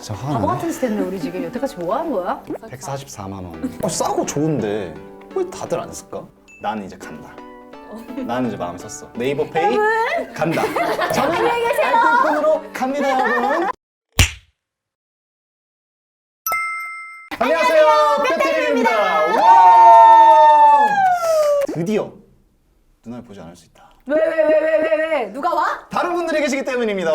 진짜 바보 화나네. 같은 짓 했네 우리 지금 여태까지 뭐 하는 거야? 144만 원. 어, 싸고 좋은데 왜 다들 안 쓸까? 나는 이제 간다. 나는 이제 마음에 섰어. 네이버 페이 간다. 저는 알뜰폰으로 갑니다, 여러분. 안녕하세요, 빼테리입니다. 와! 드디어 누나를 보지 않을 수 있다. 왜 왜 왜 왜 왜 왜 누가 와? 다른 분들이 계시기 때문입니다.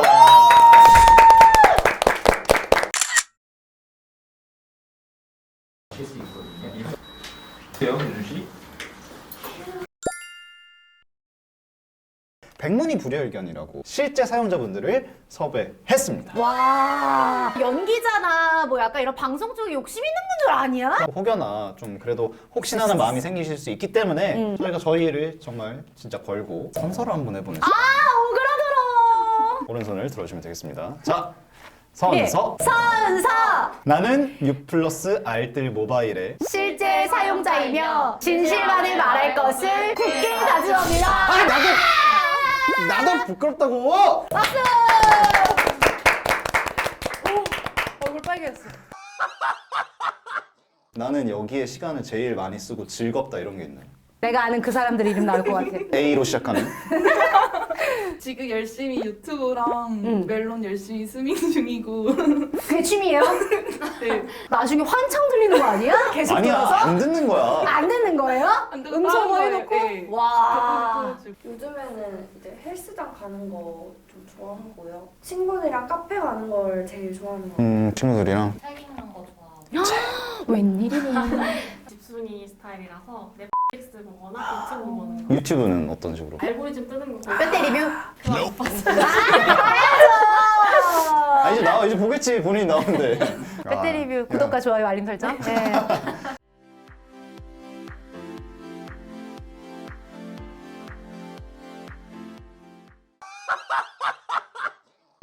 하실 수 있거든요. 돼요, 윤 씨? 백문이 불여일견이라고 실제 사용자분들을 섭외했습니다. 와 연기자나 뭐 약간 이런 방송 쪽에 욕심 있는 분들 아니야? 혹여나 좀 그래도 혹시나 하는 마음이 생기실 수 있기 때문에 저희가 저희를 정말 진짜 걸고 선서를 한번 해보는 시간. 아 오그라들어. 오른손을 들어주시면 되겠습니다. 자, 선서. 예. 선서 나는 6 플러스 알뜰 모바일의 사용자이며 진실만을 말할 것을 굳게 다짐합니다. 아 나도 나도 부끄럽다고. 박수. 얼굴 빨개졌어. 나는 여기에 시간을 제일 많이 쓰고 즐겁다 이런 게 있나요? 내가 아는 그 사람들 이름 나올 것 같아. A로 시작하는 지금 열심히 유튜브랑 응. 멜론 열심히 스밍 중이고. 그게 취미예요? 네. 나중에 환청 들리는 거 아니야? 계속 아니야 들어서? 안 듣는 거야. 안 듣는 거예요? 안 듣고 음성어 다른 해놓고? 거예요. 네. 와. 요즘에는 이제 헬스장 가는 거 좀 좋아하고요. 친구들이랑 카페 가는 걸 제일 좋아하는 것 같아요. 음 친구들이랑 책 읽는 거 좋아하고 웬일이니? 집순이 스타일이라서 넷 보거나 유튜브 보는 거 유튜브는 어떤 식으로? 알고리즘 뜨는 거 보고 빼때 리뷰? 그거 못 봤어요 아 이제 나와 이제 보겠지 본인이 나오는데. 빼때 리뷰 구독과 좋아요 알림 설정. 네.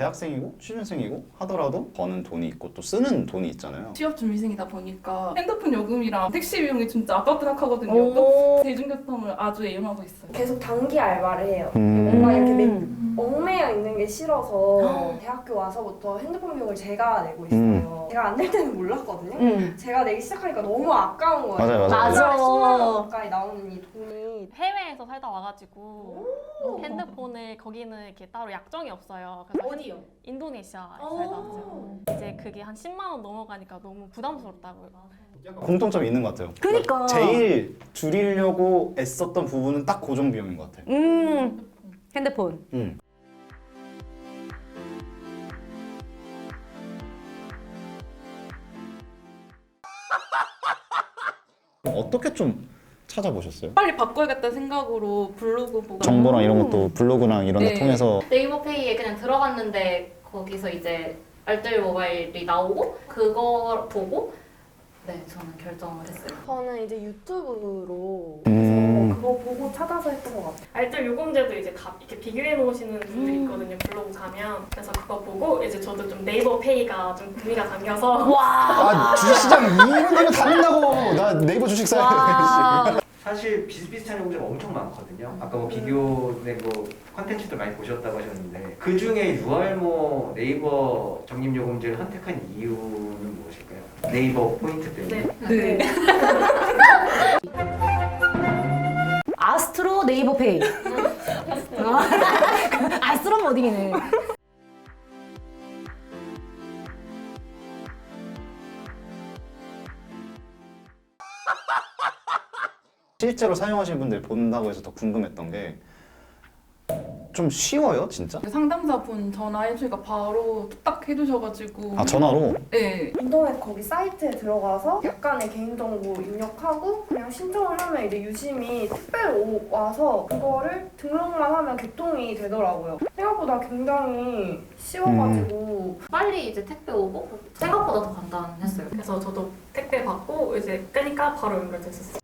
대학생이고 취준생이고 하더라도 버는 돈이 있고 또 쓰는 돈이 있잖아요. 취업 준비생이다 보니까 핸드폰 요금이랑 택시 비용이 진짜 아깝다 하거든요. 오. 또 대중교통을 아주 애용하고 있어요. 계속 단기 알바를 해요. 음. 뭔가 이렇게 매, 음. 얽매여 있는 게 싫어서 대학교 와서부터 핸드폰 비용을 제가 내고 있어요. 음. 제가 안 낼 때는 몰랐거든요. 음. 제가 내기 시작하니까 너무 아까운 거예요. 맞아요, 맞아요. 맞아. 10만 원 가까이 나오는 이 돈이 해외에서 살다 와가지고 핸드폰을 거기는 이렇게 따로 약정이 없어요 그래서 어디요? 인도네시아에 살다 왔어요 이제 그게 한 10만 원 넘어가니까 너무 부담스럽다고요 공통점이 있는 것 같아요. 그니까. 제일 줄이려고 애썼던 부분은 딱 고정 비용인 것 같아요. 음. 핸드폰. 음. 어떻게 좀 찾아보셨어요? 빨리 바꿔야겠다 생각으로 블로그 보고 정보랑 이런 것도 블로그랑 이런 데 네. 통해서 네이버 페이에 그냥 들어갔는데 거기서 이제 알뜰 모바일이 나오고 그거 보고 네 저는 결정을 했어요 저는 이제 유튜브로 음. 보고 찾아서 했던 것 같아요. 알뜰 요금제도 이제 가- 이렇게 비교해 놓으시는 분들이 있거든요 블로그 가면 그래서 그거 보고 이제 저도 좀 네이버 페이가 좀 구미가 당겨서 아 주식시장 이런 데는 다 된다고 나 네이버 주식 사야 돼 사실 비슷비슷한 용도가 엄청 많거든요. 아까 뭐 비교된 거 컨텐츠도 많이 보셨다고 하셨는데 그 중에 유알모 네이버 적립 요금제를 선택한 이유는 무엇일까요? 네이버 포인트 때문에. 네. 네. 네이버 페이. 아스트로 모딩이네. 실제로 사용하시는 분들 본다고 해서 더 궁금했던 게 좀 쉬워요 진짜? 상담사분 전화해주니까 바로 뚝딱 해주셔가지고 아 전화로? 네. 인터넷 거기 사이트에 들어가서 약간의 개인정보 입력하고 그냥 신청을 하면 이제 유심히 택배로 오- 와서 그거를 등록만 하면 개통이 되더라고요. 생각보다 굉장히 쉬워가지고 빨리 이제 택배 오고 생각보다 더 간단했어요. 그래서 저도 택배 받고 이제 끄니까 바로 연결됐었어요.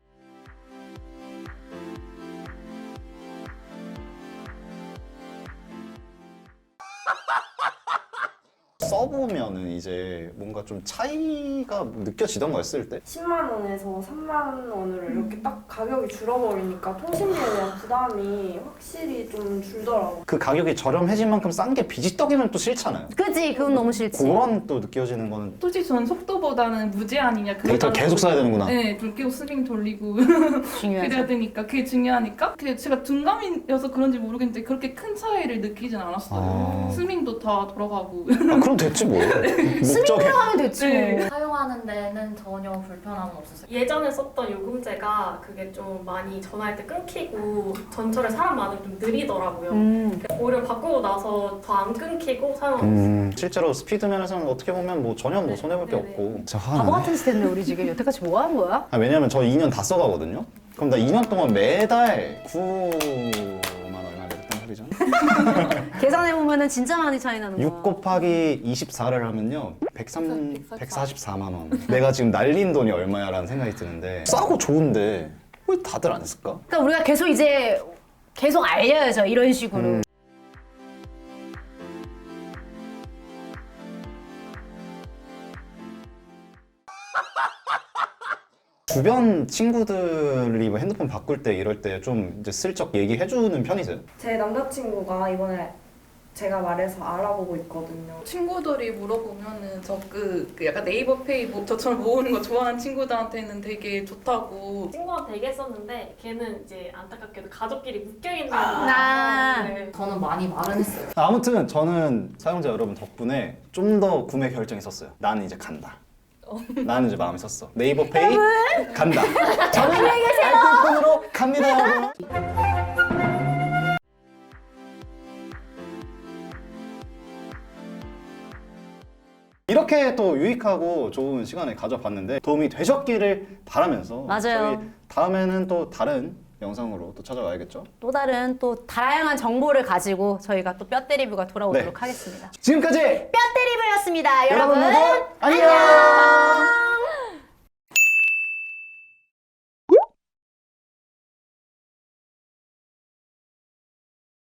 써보면은 이제 뭔가 좀 차이가 느껴지던가요 쓸 때? 10만 원에서 3만 원으로 이렇게 딱 가격이 줄어버리니까 통신비에 대한 부담이 확실히 좀 줄더라고요. 그 가격이 저렴해진 만큼 싼 게 비지떡이면 또 싫잖아요. 그지 그건 너무 싫지. 그런 또 느껴지는 거는 솔직히 저는 속도보다는 무제한이냐 그게 데이터 계속 써야 되는구나. 네, 불 켜고 스밍 돌리고 중요하죠. 그래야 되니까 그게 중요하니까 그게 제가 둔감이어서 그런지 모르겠는데 그렇게 큰 차이를 느끼진 않았어요 아. 스밍도 다 돌아가고 아, 그럼 됐지 뭐. 목적이 하면 됐지. 네. 뭐. 사용하는 데는 전혀 불편함은 없었어요. 예전에 썼던 요금제가 그게 좀 많이 전화할 때 끊기고 전철에 사람 많으면 좀 느리더라고요. 음. 오히려 바꾸고 나서 더 안 끊기고 사용하고 있어요. 음, 실제로 스피드 면에서는 어떻게 보면 뭐 전혀 뭐 손해볼 게 네네. 없고. 진짜 바보 화나네. 같은 짓 했네 우리 지금 여태까지 뭐 한 거야? 아, 왜냐면 저 2년 다 써가거든요. 그럼 나 2년 동안 매달 9 소리죠? 계산해 보면은 진짜 많이 차이 나는 거야. 6 곱하기 24를 하면요. 103, 144. 144만 원. 내가 지금 날린 돈이 얼마야라는 생각이 드는데 싸고 좋은데 왜 다들 안 쓸까? 그러니까 우리가 계속 이제 계속 알려야죠 이런 식으로. 주변 친구들이 뭐 핸드폰 바꿀 때 이럴 때 좀 이제 슬쩍 얘기해 주는 편이세요? 제 남자친구가 이번에 제가 말해서 알아보고 있거든요. 친구들이 물어보면은 저그 그 약간 네이버 페이 뭐 저처럼 모으는 거 좋아하는 친구들한테는 되게 좋다고 친구한테 얘기했었는데 걔는 이제 안타깝게도 가족끼리 묶여있는 아. 네. 저는 많이 말은 했어요. 아무튼 저는 사용자 여러분 덕분에 좀 더 구매 결정이 섰어요. 나는 이제 간다. 나는 이제 마음이 섰어. 네이버 페이 간다. 저는 알뜰폰으로 갑니다, 여러분. 이렇게 또 유익하고 좋은 시간을 가져봤는데 도움이 되셨기를 바라면서 맞아요. 저희 다음에는 또 다른 영상으로 또 찾아와야겠죠? 또 다른 또 다양한 정보를 가지고 저희가 또 뼈대 리뷰가 돌아오도록 네. 하겠습니다. 지금까지 뼈대 리뷰였습니다. 여러분, 여러분 모두 안녕! 안녕!